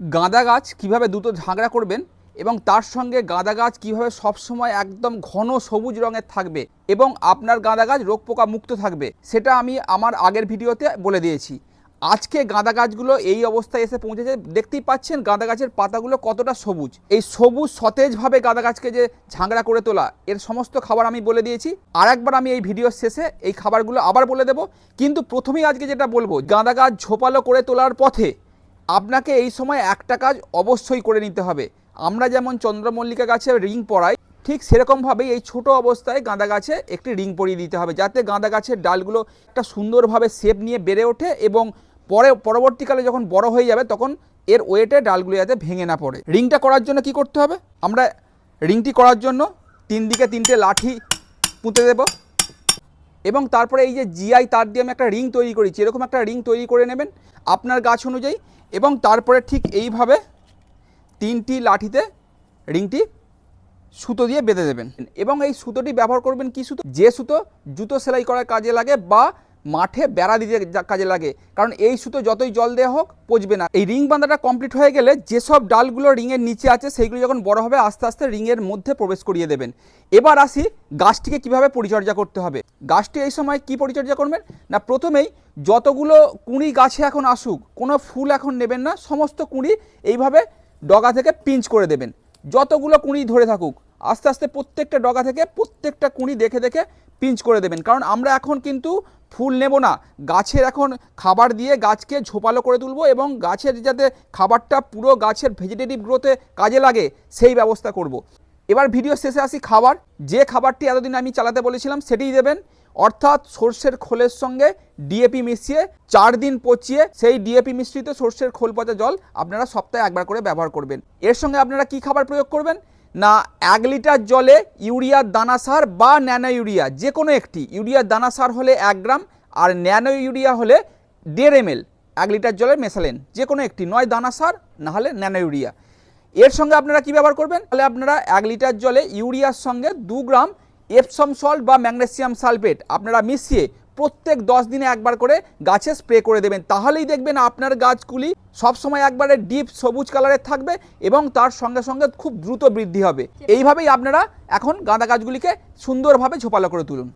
গাঁদা গাছ কীভাবে দ্রুত ঝাঁকড়া করবেন এবং তার সঙ্গে গাঁদা গাছ কীভাবে সবসময় একদম ঘন সবুজ রঙের থাকবে এবং আপনার গাঁদা গাছ রোগ পোকা মুক্ত থাকবে, সেটা আমি আমার আগের ভিডিওতে বলে দিয়েছি। আজকে গাঁদা গাছগুলো এই অবস্থায় এসে পৌঁছেছে, দেখতেই পাচ্ছেন গাঁদা গাছের পাতাগুলো কতটা সবুজ। এই সবুজ সতেজভাবে গাঁদা গাছকে যে ঝাঁকড়া করে তোলা, এর সমস্ত খাবার আমি বলে দিয়েছি। আর একবার আমি এই ভিডিওর শেষে এই খাবারগুলো আবার বলে দেবো। কিন্তু প্রথমেই আজকে যেটা বলব, গাঁদা গাছ ঝোপালো করে তোলার পথে আপনাকে এই সময় একটা কাজ অবশ্যই করে নিতে হবে। আমরা যেমন চন্দ্রমল্লিকা গাছে রিং পরাই, ঠিক সেরকমভাবেই এই ছোট অবস্থায় গাঁদা গাছে একটি রিং পরিয়ে দিতে হবে, যাতে গাঁদা গাছের ডালগুলো একটা সুন্দরভাবে শেপ নিয়ে বেড়ে ওঠে এবং পরে, পরবর্তীকালে যখন বড় হয়ে যাবে তখন এর ওয়েটে ডালগুলো যাতে ভেঙে না পড়ে। রিংটা করার জন্য কি করতে হবে? আমরা রিংটি করার জন্য তিন দিকে তিনটে লাঠি পুঁতে দেবো। এবং তারপরে এই যে জিআই তার দিয়ে আমি একটা রিং তৈরি করেছি। এরকম একটা রিং তৈরি করে নেবেন আপনার গাছ অনুযায়ী এবং তারপরে ঠিক এইভাবে তিনটি লাঠিতে রিংটি সুতো দিয়ে বেঁধে দেবেন। এবং এই সুতোটি ব্যবহার করবেন কি সুতো? যে সুতো জুতো সেলাই করার কাজে লাগে বা মাঠে বেড়া দিতে কাজে লাগে। কারণ এই সুতো যতই জল দেওয়া হোক পচবে না। এই রিং বাঁধাটা কমপ্লিট হয়ে গেলে যেসব ডালগুলো রিংয়ের নিচে আছে সেইগুলো যখন বড় হবে আস্তে আস্তে রিংয়ের মধ্যে প্রবেশ করিয়ে দেবেন। এবার আসি গাছটিকে কীভাবে পরিচর্যা করতে হবে। গাছটি এই সময় কি পরিচর্যা করবেন? না, প্রথমেই যতগুলো কুঁড়ি গাছে এখন আসুক, কোনো ফুল এখন নেবেন না, সমস্ত কুঁড়ি এইভাবে ডগা থেকে পিঞ্চ করে দেবেন। যতগুলো কুঁড়ি ধরে থাকুক, আস্তে আস্তে প্রত্যেকটা ডগা থেকে প্রত্যেকটা কুঁড়ি দেখে দেখে পিঞ্চ করে দেবেন। কারণ আমরা এখন কিন্তু ফুল নেব না। গাছের এখন খাবার দিয়ে গাছকে ঝোপালো করে তুলবো এবং গাছের যাতে খাবারটা পুরো গাছের ভেজিটেটিভ গ্রোথে কাজে লাগে, সেই ব্যবস্থা করব। এবার ভিডিও শেষে আসি খাবার। যে খাবারটি এতদিন আমি চালাতে বলেছিলাম সেটিই দেবেন। অর্থাৎ সর্ষের খোলের সঙ্গে ডিএপি মিশিয়ে চার দিন পচিয়ে সেই ডিএপি মিশ্রিত সর্ষের খোল পচা জল আপনারা সপ্তাহে একবার করে ব্যবহার করবেন। এর সঙ্গে আপনারা কি খাবার প্রয়োগ করবেন? না, এক লিটার জলে ইউরিয়ার দানা সার বা ন্যানো ইউরিয়া যে কোনো একটি। ইউরিয়ার দানা সার হলে এক গ্রাম আর ন্যানো ইউরিয়া হলে দেড় এম এক লিটার জলে মেশালেন যে কোনো একটি। নয় দানা সার, না হলে ন্যানো ইউরিয়া। এর সঙ্গে আপনারা কি ব্যবহার করবেন? তাহলে আপনারা এক লিটার জলে ইউরিয়ার সঙ্গে দু গ্রাম এপসম সল্ট বা ম্যাগনেসিয়াম সালফেট আপনারা মিশিয়ে প্রত্যেক দশ দিনে একবার করে গাছে স্প্রে করে দেবেন। তাহলেই দেখবেন আপনার গাছগুলি সবসময় একবারে ডিপ সবুজ কালারের থাকবে এবং তার সঙ্গে সঙ্গে খুব দ্রুত বৃদ্ধি হবে। এইভাবেই আপনারা এখন গাঁদা গাছগুলিকে সুন্দরভাবে ঝোপালো করে তুলুন।